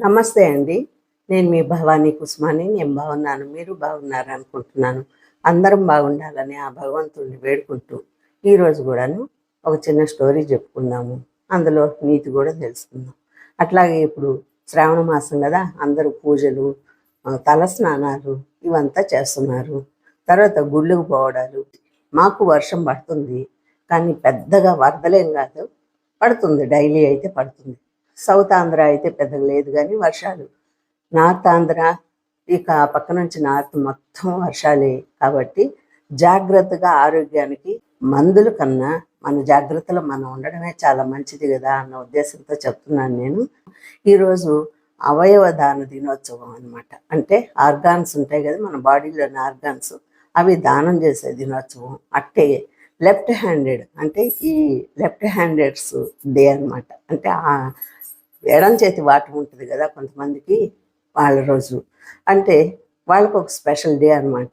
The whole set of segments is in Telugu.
నమస్తే అండి. నేను మీ భవానీ కుస్మాని. నేను బాగున్నాను. మీరు బాగున్నారు అనుకుంటున్నాను. అందరం బాగుండాలని ఆ భగవంతుడిని వేడుకుంటూ ఈరోజు కూడాను ఒక చిన్న స్టోరీ చెప్పుకుందాము. అందులో నీతి కూడా తెలుసుకుందాం. అట్లాగే ఇప్పుడు శ్రావణ మాసం కదా అందరూ పూజలు తల స్నానాలు ఇవంతా చేస్తున్నారు. తర్వాత గుళ్ళకు పోవడాలు. మాకు వర్షం పడుతుంది. కానీ పెద్దగా వరదలేం కాదు. పడుతుంది. డైలీ అయితే పడుతుంది. సౌత్ ఆంధ్ర అయితే పెద్దగా లేదు కానీ వర్షాలు. నార్త్ ఆంధ్ర ఇక ఆ పక్క నుంచి నార్త్ మొత్తం వర్షాలే కాబట్టి జాగ్రత్తగా ఆరోగ్యానికి మందుల కన్నా మన జాగ్రత్తలో మనం ఉండడమే చాలా మంచిది కదా అన్న ఉద్దేశంతో చెప్తున్నాను నేను. ఈరోజు అవయవ దాన దినోత్సవం అన్నమాట. అంటే ఆర్గాన్స్ ఉంటాయి కదా మన బాడీలోని ఆర్గాన్స్ అవి దానం చేసే దినోత్సవం. అట్టే లెఫ్ట్ హ్యాండెడ్ అంటే ఈ లెఫ్ట్ హ్యాండెడ్స్ డే అన్నమాట. అంటే ఆ ఎడం చేతి వాటం ఉంటుంది కదా కొంతమందికి వాళ్ళ రోజు. అంటే వాళ్ళకు ఒక స్పెషల్ డే అన్నమాట.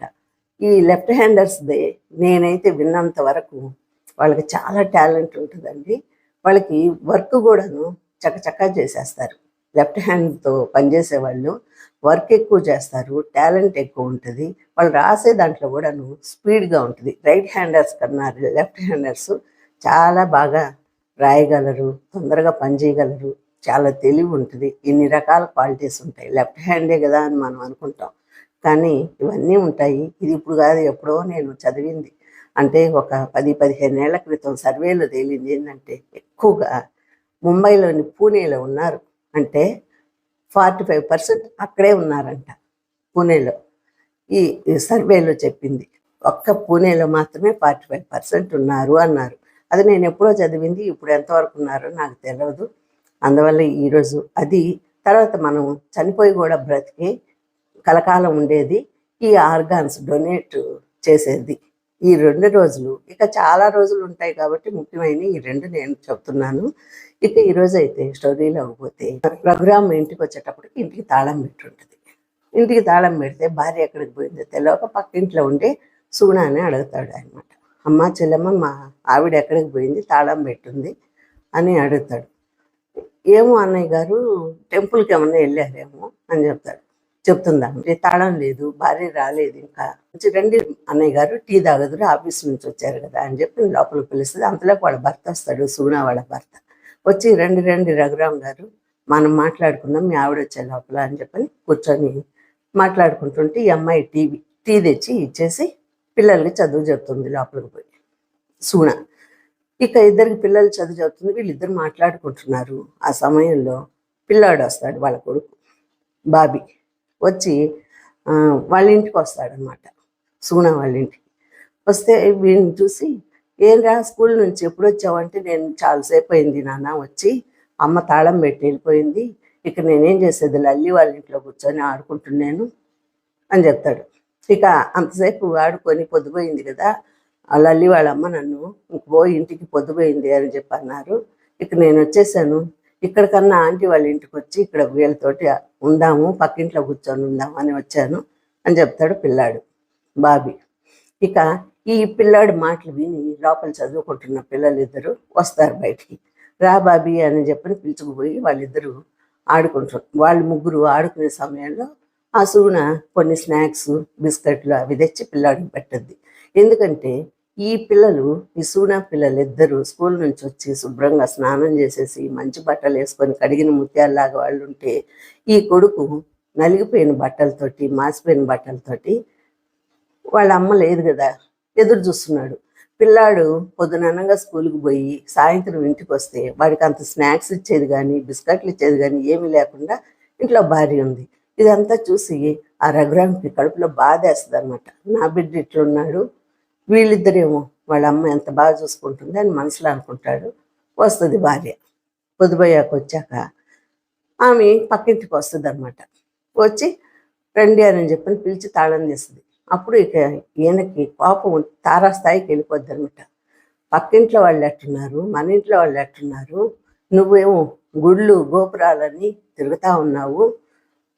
ఈ లెఫ్ట్ హ్యాండర్స్ డే నేనైతే విన్నంత వరకు వాళ్ళకి చాలా టాలెంట్ ఉంటుందండి. వాళ్ళకి వర్క్ కూడాను చకచకా చేసేస్తారు. లెఫ్ట్ హ్యాండ్తో పనిచేసే వాళ్ళు వర్క్ ఎక్కువ చేస్తారు టాలెంట్ ఎక్కువ ఉంటుంది. వాళ్ళు రాసే దాంట్లో కూడాను స్పీడ్గా ఉంటుంది. రైట్ హ్యాండర్స్ కన్నా లెఫ్ట్ హ్యాండర్స్ చాలా బాగా రాయగలరు తొందరగా పనిచేయగలరు. చాలా తెలివి ఉంటుంది. ఇన్ని రకాల క్వాలిటీస్ ఉంటాయి. లెఫ్ట్ హ్యాండే కదా అని మనం అనుకుంటాం. కానీ ఇవన్నీ ఉంటాయి. ఇది ఇప్పుడు కాదు ఎప్పుడో నేను చదివింది. అంటే ఒక పది పదిహేను ఏళ్ళ క్రితం సర్వేలో తేలింది ఏంటంటే ఎక్కువగా ముంబైలోని పూణేలో ఉన్నారు. అంటే ఫార్టీ ఫైవ్ పర్సెంట్ అక్కడే ఉన్నారంట పూణేలో. ఈ ఈ సర్వేలో చెప్పింది. ఒక్క పూణేలో మాత్రమే ఫార్టీ ఫైవ్ పర్సెంట్ ఉన్నారు అన్నారు. అది నేను ఎప్పుడో చదివింది ఇప్పుడు ఎంతవరకు ఉన్నారో నాకు తెలియదు అందువల్ల ఈరోజు అది తర్వాత మనం చనిపోయి కూడా బ్రతికి కలకాలం ఉండేది. ఈ ఆర్గాన్స్ డొనేట్ చేసేది. ఈ రెండు రోజులు ఇక చాలా రోజులు ఉంటాయి కాబట్టి ముఖ్యమైన ఈ రెండు నేను చెప్తున్నాను. ఇక ఈరోజు అయితే స్టోరీలో పోతే రఘురామ్ ఇంటికి వచ్చేటప్పటికి ఇంటికి తాళం పెట్టుంటుంది. ఇంటికి తాళం పెడితే భార్య ఎక్కడికి పోయిందో తెలియక పక్కింట్లో ఉండే సుగుణ అని అడుగుతాడు అనమాట అమ్మ చెల్లెమ్మ మా ఆవిడ ఎక్కడికి పోయింది? తాళం పెట్టుంది అని అడుగుతాడు. ఏమో అన్నయ్య గారు టెంపుల్కి ఏమన్నా వెళ్ళారేమో అని చెప్తాడు చెప్తుందా? తాళం లేదు భార్య రాలేదు ఇంకా. రండి అన్నయ్య గారు టీ తాగదురు ఆఫీస్ నుంచి వచ్చారు కదా అని చెప్పి లోపలికి పిలుస్తుంది. అంతలోకి వాళ్ళ భర్త వస్తాడు సుగుణ వాళ్ళ భర్త. వచ్చి రండి రండి రఘురామ్ గారు మనం మాట్లాడుకుందాం మీ ఆవిడ వచ్చే లోపల అని చెప్పని కూర్చొని మాట్లాడుకుంటుంటే ఈ అమ్మాయి టీవీ టీ తెచ్చి ఇచ్చేసి పిల్లలకి చదువు చెప్తుంది లోపలికి పోయి. సుగుణ ఇక ఇద్దరికి పిల్లలు చదువు చెప్తుంది వీళ్ళిద్దరు మాట్లాడుకుంటున్నారు. ఆ సమయంలో పిల్లాడు వస్తాడు వాళ్ళ కొడుకు బాబీ. వచ్చి వాళ్ళ ఇంటికి వస్తాడనమాట సుగుణ వాళ్ళ ఇంటికి. వస్తే వీడిని చూసి ఏం రా స్కూల్ నుంచి ఎప్పుడు వచ్చావంటే నేను చాలాసేపు అయింది నాన్న. వచ్చి అమ్మ తాళం పెట్టి వెళ్ళిపోయింది. ఇక నేనేం చేసేది? లల్లి వాళ్ళ ఇంట్లో కూర్చొని ఆడుకుంటున్నాను అని చెప్తాడు. ఇక అంతసేపు ఆడుకొని పొద్దుపోయింది కదా. ఆ వాళ్ళ అమ్మ నన్ను పోయి ఇంటికి పొద్దుపోయింది అని చెప్పి అన్నారు. ఇక నేను వచ్చేసాను. ఇక్కడ కన్నా ఆంటీ వాళ్ళ ఇంటికి వచ్చి ఇక్కడ వీళ్ళతోటి ఉందాము పక్కింట్లో కూర్చొని ఉందాము అని వచ్చాను అని చెప్తాడు పిల్లాడు బాబీ. ఇక ఈ పిల్లాడు మాటలు విని లోపల చదువుకుంటున్న పిల్లలిద్దరూ వస్తారు బయటికి. రా బాబీ అని చెప్పని పిలుచుకుపోయి వాళ్ళిద్దరూ ఆడుకుంటారు వాళ్ళు ముగ్గురు ఆడుకునే సమయంలో ఆ సూన కొన్ని స్నాక్స్ బిస్కెట్లు అవి తెచ్చి పిల్లాడికి పెట్టద్ది. ఎందుకంటే ఈ పిల్లలు ఈ పిల్లలు ఇద్దరు స్కూల్ నుంచి వచ్చి శుభ్రంగా స్నానం చేసేసి మంచి బట్టలు వేసుకొని కడిగిన ముత్యాలలాగా వాళ్ళు ఉంటే ఈ కొడుకు నలిగిపోయిన బట్టలతోటి మాసిపోయిన బట్టలతోటి వాళ్ళ అమ్మ లేదు కదా ఎదురు చూస్తున్నాడు. పిల్లాడు పొద్దుననగా స్కూల్కి పోయి సాయంత్రం ఇంటికి వస్తే వాడికి అంత స్నాక్స్ ఇచ్చేది కానీ బిస్కెట్లు ఇచ్చేది కానీ ఏమీ లేకుండా ఇంట్లో భార్య ఉంది. ఇదంతా చూసి ఆ రఘురామ్కి కడుపులో బాధేస్తుంది అనమాట నా బిడ్డ ఇట్లున్నాడు వీళ్ళిద్దరేమో వాళ్ళ అమ్మ ఎంత బాగా చూసుకుంటుంది అని మనసులో అనుకుంటాడు. వస్తుంది భార్య. పొద్దుపోయాక వచ్చాక ఆమె పక్కింటికి వస్తుంది అనమాట వచ్చి రండి అని చెప్పని పిలిచి తాళం తీస్తుంది. అప్పుడు ఇక ఈయనకి కోపం తారాస్థాయికి వెళ్ళిపోద్ది అనమాట పక్కింట్లో వాళ్ళు ఎట్టున్నారు? మన ఇంట్లో వాళ్ళు ఎట్టున్నారు? నువ్వేమో గుళ్ళు గోపురాలని తిరుగుతా ఉన్నావు.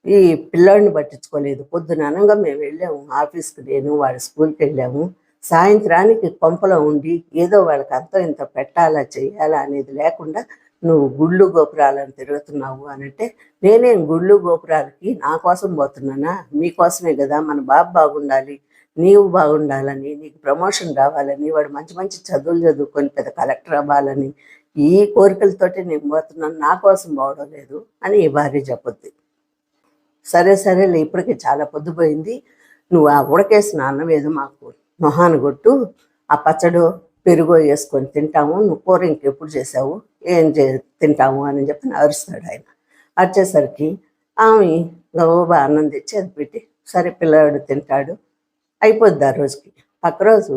ఈ పిల్లోడిని పట్టించుకోలేదు. పొద్దున అనగా మేము వెళ్ళాము. ఆఫీస్కి నేను వాడి స్కూల్కి వెళ్ళాము. సాయంత్రానికి కొంపలో ఉండి ఏదో వాళ్ళకి అంత ఇంత పెట్టాలా చేయాలా అనేది లేకుండా నువ్వు గుళ్ళు గోపురాలను తిరుగుతున్నావు అని అంటే నేనేం గుళ్ళు గోపురాలకి నా కోసం పోతున్నానా? మీకోసమే కదా మన బాబు బాగుండాలి నీవు బాగుండాలని నీకు ప్రమోషన్ రావాలని వాడు మంచి మంచి చదువులు చదువుకొని పెద్ద కలెక్టర్ అవ్వాలని ఈ కోరికలతోటి నేను పోతున్నాను నా కోసం పోవడం లేదు అని ఈ భార్య చెప్పొద్ది. సరే సరేలే ఇప్పటికే చాలా పొద్దుపోయింది. నువ్వు ఆ ఉడకేసిన అన్నం ఏదో మాకు మొహాన్ని కొట్టు ఆ పచ్చడు పెరుగు వేసుకొని తింటాము. నువ్వు కూర ఇంకెప్పుడు చేసావు? ఏం చే తింటాము అని చెప్పి అరుస్తాడు ఆయన. అరిచేసరికి ఆమె గోబా అన్నం తెచ్చి అది పెట్టి సరే పిల్లవాడు తింటాడు. అయిపోద్ది ఆ రోజుకి. పక్క రోజు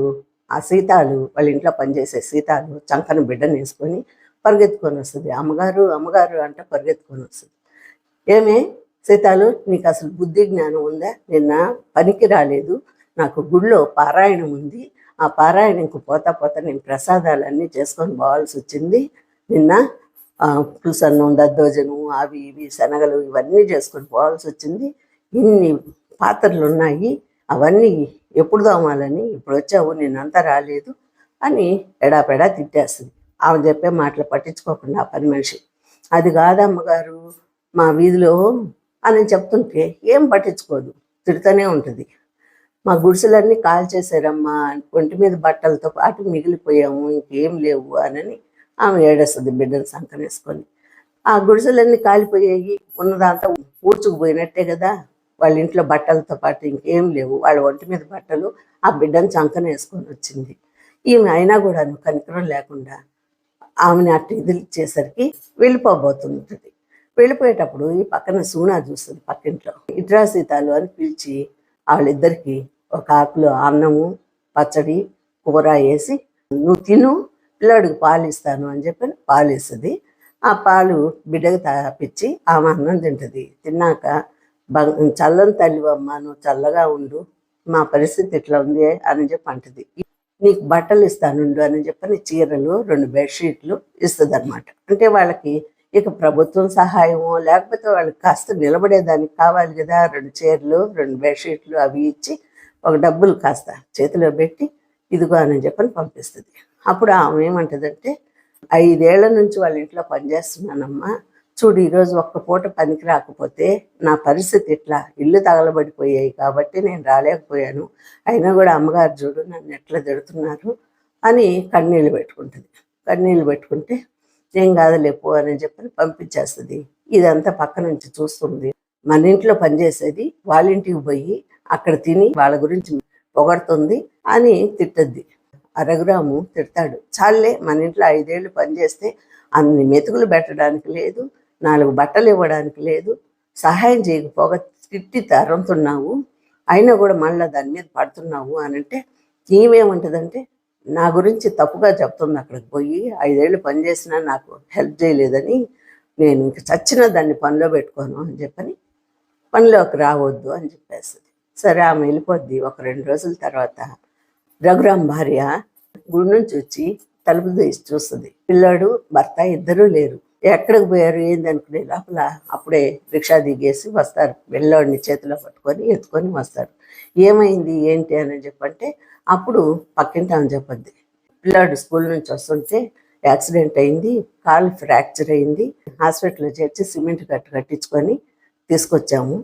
ఆ సీతాలు వాళ్ళ ఇంట్లో పనిచేసే సీతాలు చంకన బిడ్డను వేసుకొని పరిగెత్తుకొని వస్తుంది. అమ్మగారు అమ్మగారు అంటే పరిగెత్తుకొని వస్తుంది. ఏమే? సీతాలు నీకు అసలు బుద్ధి జ్ఞానం ఉందా? నిన్న పనికి రాలేదు. నాకు గుళ్ళో పారాయణం ఉంది. ఆ పారాయణంకు పోతా పోతా నేను ప్రసాదాలన్నీ చేసుకొని పోవాల్సి వచ్చింది. నిన్న ఆ, పులుసన్నం దద్దోజనం అవి ఇవి శనగలు ఇవన్నీ చేసుకొని పోవాల్సి వచ్చింది. ఇన్ని పాత్రలు ఉన్నాయి అవన్నీ ఎప్పుడు తోమాలని ఇప్పుడు వచ్చావు నేనంతా రాలేదు అని ఎడాపెడా తిట్టేస్తుంది. ఆమె చెప్పే మాటలు పట్టించుకోకుండా ఆ పని మనిషి. అది కాదమ్మగారు మా వీధిలో అని చెప్తుంటే ఏం పట్టించుకోదు. తిడుతూనే ఉంటుంది. మా గుడిసెలన్నీ కాల్ చేశారమ్మా ఒంటి మీద బట్టలతో పాటు మిగిలిపోయాము ఇంకేం లేవు అని ఆమె ఏడేస్తుంది బిడ్డను సంకనేసుకొని. ఆ గుడిసెలన్నీ కాలిపోయాయి ఉన్నదంతా ఊడ్చుకుపోయినట్టే కదా వాళ్ళ ఇంట్లో బట్టలతో పాటు ఇంకేం లేవు వాళ్ళ ఒంటి మీద బట్టలు ఆ బిడ్డను చంకన వేసుకొని వచ్చింది. ఈమె అయినా కూడా కనికరం లేకుండా ఆమెని అట్టు ఇదిలిచ్చేసరికి వెళ్ళిపోబోతుంటుంది. వెళ్ళిపోయేటప్పుడు ఈ పక్కన సూనా చూస్తుంది పక్కింట్లో. ఇట్రా సీతాలు అని పిలిచి వాళ్ళిద్దరికి ఒక ఆకులో అన్నము పచ్చడి కూర వేసి నువ్వు తిను పిల్లాడికి పాలు ఇస్తాను అని చెప్పి పాలు ఇస్తుంది ఆ పాలు బిడ్డకు తాపించి ఆమె అన్నం తింటుంది. తిన్నాక బ- చల్లని తల్లివమ్మ నువ్వు చల్లగా ఉండు మా పరిస్థితి ఇట్లా ఉంది అని చెప్పి అంటది. నీకు బట్టలు ఇస్తానుండు అని చెప్పని చీరలు రెండు బెడ్షీట్లు ఇస్తుంది అనమాట అంటే వాళ్ళకి ఇక ప్రభుత్వం సహాయము లేకపోతే వాళ్ళకి కాస్త నిలబడేదానికి కావాలి కదా రెండు చీరలు రెండు బెడ్షీట్లు అవి ఇచ్చి ఒక డబ్బులు కాస్త చేతిలో పెట్టి ఇదిగో అని చెప్పని పంపిస్తుంది. అప్పుడు ఆమె ఏమంటదంటే ఐదేళ్ళ నుంచి వాళ్ళ ఇంట్లో పనిచేస్తున్నానమ్మా చూడు ఈరోజు ఒక్క పూట పనికి రాకపోతే నా పరిస్థితి ఇట్లా. ఇల్లు తగలబడిపోయాయి కాబట్టి నేను రాలేకపోయాను. అయినా కూడా అమ్మగారు చూడు నన్ను ఎట్లా తిడుతున్నారు అని కన్నీళ్ళు పెట్టుకుంటుంది. కన్నీళ్ళు పెట్టుకుంటే ఏం కాదులే అని చెప్పని పంపించేస్తుంది. ఇదంతా పక్క నుంచి చూస్తుంది. మన ఇంట్లో పనిచేసేది వాళ్ళ ఇంటికి పోయి అక్కడ తిని వాళ్ళ గురించి పొగడుతుంది అని తిట్టద్ది. రఘురాము తిడతాడు. చాలే మన ఇంట్లో ఐదేళ్ళు పనిచేస్తే అన్ని మెతుకులు పెట్టడానికి లేదు నాలుగు బట్టలు ఇవ్వడానికి లేదు సహాయం చేయకపోగా తిట్టి తరంతున్నావు అయినా కూడా మళ్ళీ దాని మీద పడుతున్నావు అని అంటే ఈమెమంటదంటే నా గురించి తప్పుగా చెప్తుంది అక్కడికి పోయి ఐదేళ్ళు పనిచేసినా నాకు హెల్ప్ చేయలేదని నేను ఇంక చచ్చిన దాన్ని పనిలో పెట్టుకోను అని చెప్పని పనిలోకి రావద్దు అని చెప్పేస్తుంది. సరే ఆమె వెళ్ళిపోద్ది. ఒక రెండు రోజుల తర్వాత రఘురామ్ భార్య గుడి నుంచి వచ్చి తలుపు తీసి చూస్తుంది. పిల్లాడు భర్త ఇద్దరూ లేరు. ఎక్కడికి పోయారు? ఏంది అనుకునే లోపల అప్పుడే రిక్షా దిగేసి వస్తారు. పిల్లోడిని చేతిలో పట్టుకొని ఎత్తుకొని వస్తారు. ఏమైంది? ఏంటి అని చెప్పంటే అప్పుడు పక్కింటి అని చెప్పద్ది. పిల్లాడు స్కూల్ నుంచి వస్తుంటే యాక్సిడెంట్ అయింది కాలు ఫ్రాక్చర్ అయింది. హాస్పిటల్లో చేర్చి సిమెంట్ కట్టు కట్టించుకొని తీసుకొచ్చాము.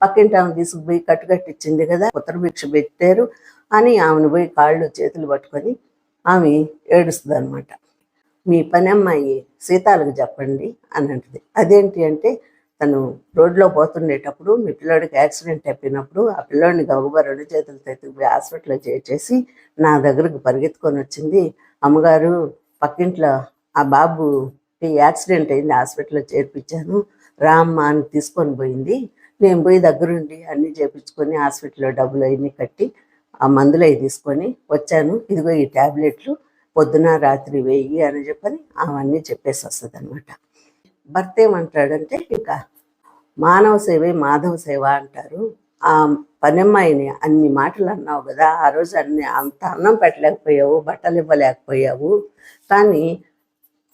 పక్కింటి ఆమె తీసుకుపోయి కట్టుకట్టించింది కదా ఉత్తర భిక్ష పెట్టారు అని ఆమెను పోయి కాళ్ళు చేతులు పట్టుకొని ఆమె ఏడుస్తుంది అనమాట మీ పని అమ్మాయి సీతాలకు చెప్పండి అని అంటది. అదేంటి అంటే తను రోడ్లో పోతుండేటప్పుడు మీ పిల్లోడికి యాక్సిడెంట్ అయిపోయినప్పుడు ఆ పిల్లోడిని గబగబా రెండు చేతులతో ఎత్తుకుపోయి హాస్పిటల్లో చేర్చేసి నా దగ్గరకు పరిగెత్తుకొని వచ్చింది. అమ్మగారు పక్కింట్లో ఆ బాబుకి యాక్సిడెంట్ అయింది హాస్పిటల్లో చేర్పించాను. రామ్మ అని తీసుకొని పోయింది. నేను పోయి దగ్గరుండి అన్నీ చేపించుకొని హాస్పిటల్లో డబ్బులు అవన్నీ కట్టి ఆ మందులు అవి తీసుకొని వచ్చాను. ఇదిగో ఈ ట్యాబ్లెట్లు పొద్దున రాత్రి వెయ్యి అని చెప్పని అవన్నీ చెప్పేసి వస్తుంది అనమాట భర్త ఏమంటాడంటే ఇంకా మానవ సేవే మాధవ సేవ అంటారు. ఆ పనమ్మాయిని అన్ని మాటలు అన్నావు కదా ఆ రోజు అన్ని అంత అన్నం పెట్టలేకపోయావు బట్టలు ఇవ్వలేకపోయావు. కానీ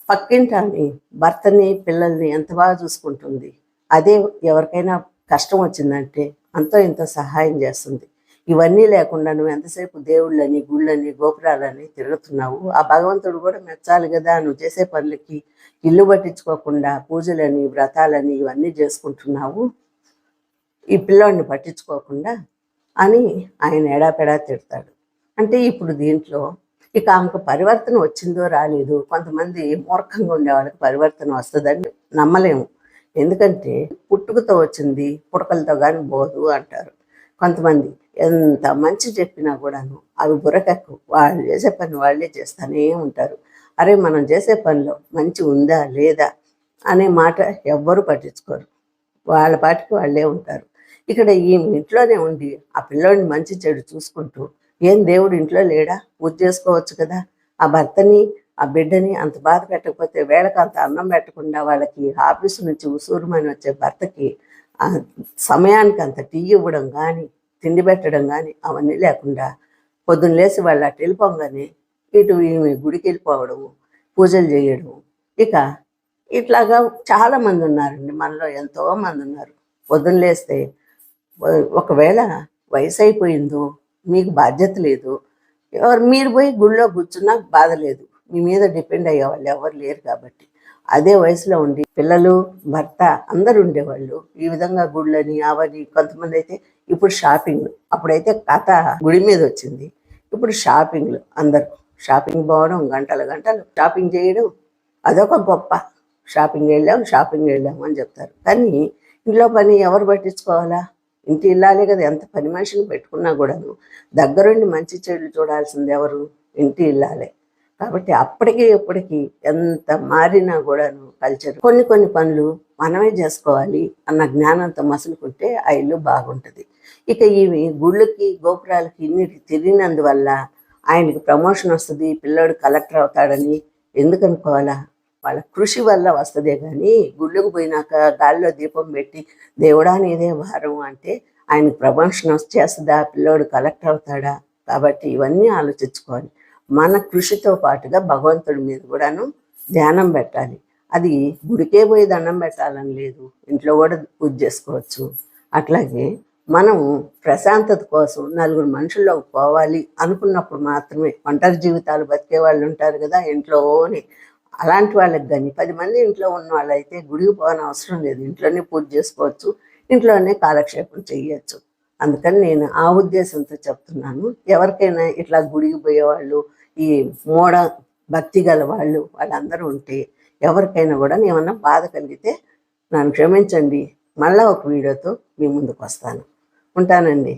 పక్కింటాన్ని భర్తని పిల్లల్ని ఎంత బాగా చూసుకుంటుంది. అదే ఎవరికైనా కష్టం వచ్చిందంటే అంతో ఇంత సహాయం చేస్తుంది. ఇవన్నీ లేకుండా నువ్వు ఎంతసేపు దేవుళ్ళని గుళ్ళని గోపురాలని తిరుగుతున్నావు? ఆ భగవంతుడు కూడా మెచ్చాలి కదా? నువ్వు చేసే పనులకి ఇల్లు పట్టించుకోకుండా పూజలని వ్రతాలని ఇవన్నీ చేసుకుంటున్నావు? ఈ పిల్లోడిని పట్టించుకోకుండా అని ఆయన ఎడాపెడా తిడతాడు. అంటే ఇప్పుడు దీంట్లో ఇక ఆమెకు పరివర్తన వచ్చిందో రాలేదు కొంతమంది మూర్ఖంగా ఉండే వాళ్ళకి పరివర్తన వస్తుందని నమ్మలేము. ఎందుకంటే పుట్టుకతో వచ్చింది పుడకలతో కానీ పోదు అంటారు. కొంతమంది ఎంత మంచి చెప్పినా కూడాను అవి బుర్రకెక్కు వాళ్ళు చేసే పని వాళ్ళే చేస్తూనే ఉంటారు. అరే మనం చేసే పనిలో మంచి ఉందా లేదా అనే మాట ఎవ్వరు పట్టించుకోరు. వాళ్ళ పాటికి వాళ్ళే ఉంటారు. ఇక్కడ ఈ ఇంట్లోనే ఉండి ఆ పిల్లోడిని మంచి చెడు చూసుకుంటూ ఏం దేవుడు ఇంట్లో లేడా? పూజ చేసుకోవచ్చు కదా? ఆ భర్తని ఆ బిడ్డని అంత బాధ పెట్టకపోతే వేళకు అంత అన్నం పెట్టకుండా వాళ్ళకి ఆఫీస్ నుంచి ఉసూరుమని వచ్చే భర్తకి సమయానికి అంత టీ ఇవ్వడం కానీ తిండి పెట్టడం కానీ అవన్నీ లేకుండా పొద్దున్న లేచి వాళ్ళు అటు వెళ్ళిపోగానే ఇటు ఈమె గుడికి వెళ్ళిపోవడము పూజలు చేయడం. ఇక ఇట్లాగా చాలా మంది ఉన్నారండి మనలో ఎంతో మంది ఉన్నారు. పొద్దున్న లేస్తే ఒకవేళ వయసు అయిపోయిందో మీకు బాధ్యత లేదు ఎవరు మీరు పోయి గుళ్ళో కూర్చున్నా బాధ లేదు. మీ మీద డిపెండ్ అయ్యే వాళ్ళు ఎవరు లేరు కాబట్టి. అదే వయసులో ఉండి పిల్లలు భర్త అందరు ఉండేవాళ్ళు. ఈ విధంగా గుళ్ళని అవని కొంతమంది అయితే ఇప్పుడు షాపింగ్ అప్పుడైతే కథ గుడి మీద వచ్చింది. ఇప్పుడు షాపింగ్లు అందరు. షాపింగ్ పోవడం గంటలు గంటలు. షాపింగ్ చేయడం అదొక గొప్ప. షాపింగ్ వెళ్ళాం షాపింగ్ వెళ్ళాం అని చెప్తారు. కానీ ఇంట్లో పని ఎవరు పట్టించుకోవాలా? ఇంటి ఇల్లాలే కదా. ఎంత పని మనిషిని పెట్టుకున్నా కూడాను. దగ్గరుండి మంచి చెడులు చూడాల్సింది ఎవరు? ఇంటి ఇల్లాలే. కాబట్టి అప్పటికి ఇప్పటికి ఎంత మారినా కూడాను కల్చర్ కొన్ని కొన్ని పనులు మనమే చేసుకోవాలి అన్న జ్ఞానంతో మసులుకుంటే ఆ ఇల్లు బాగుంటుంది. ఇక ఇవి గుళ్ళకి గోపురాలకి ఇన్నిటికి తిరిగినందువల్ల ఆయనకి ప్రమోషన్ వస్తుంది పిల్లోడు కలెక్టర్ అవుతాడని ఎందుకు అనుకోవాలా? వాళ్ళ కృషి వల్ల వస్తుందే కానీ గుళ్ళకు పోయినాక గాలిలో దీపం పెట్టి దేవుడా నీదే భారం అంటే ఆయనకు ప్రమోషన్ వచ్చేస్తుందా? పిల్లోడు కలెక్టర్ అవుతాడా? కాబట్టి ఇవన్నీ ఆలోచించుకోవాలి. మన కృషితో పాటుగా భగవంతుడి మీద కూడాను ధ్యానం పెట్టాలి. అది గుడికే పోయి దండం పెట్టాలని లేదు. ఇంట్లో కూడా పూజ చేసుకోవచ్చు. అట్లాగే మనం ప్రశాంతత కోసం నలుగురు మనుషుల్లోకి పోవాలి అనుకున్నప్పుడు మాత్రమే ఒంటరి జీవితాలు బతికే వాళ్ళు ఉంటారు కదా ఇంట్లోని అలాంటి వాళ్ళకి కానీ పది మంది ఇంట్లో ఉన్న వాళ్ళైతే గుడికి పోవని అవసరం లేదు. ఇంట్లోనే పూజ చేసుకోవచ్చు. ఇంట్లోనే కాలక్షేపం చేయొచ్చు. అందుకని నేను ఆ ఉద్దేశంతో చెప్తున్నాను. ఎవరికైనా ఇట్లా గుడికి పోయేవాళ్ళు ఈ మూఢ భక్తి గల వాళ్ళు వాళ్ళందరూ ఉంటే ఎవరికైనా కూడా ఏమన్నా బాధ కలిగితే నన్ను క్షమించండి. మళ్ళా ఒక వీడియోతో మీ ముందుకు వస్తాను. ఉంటానండి.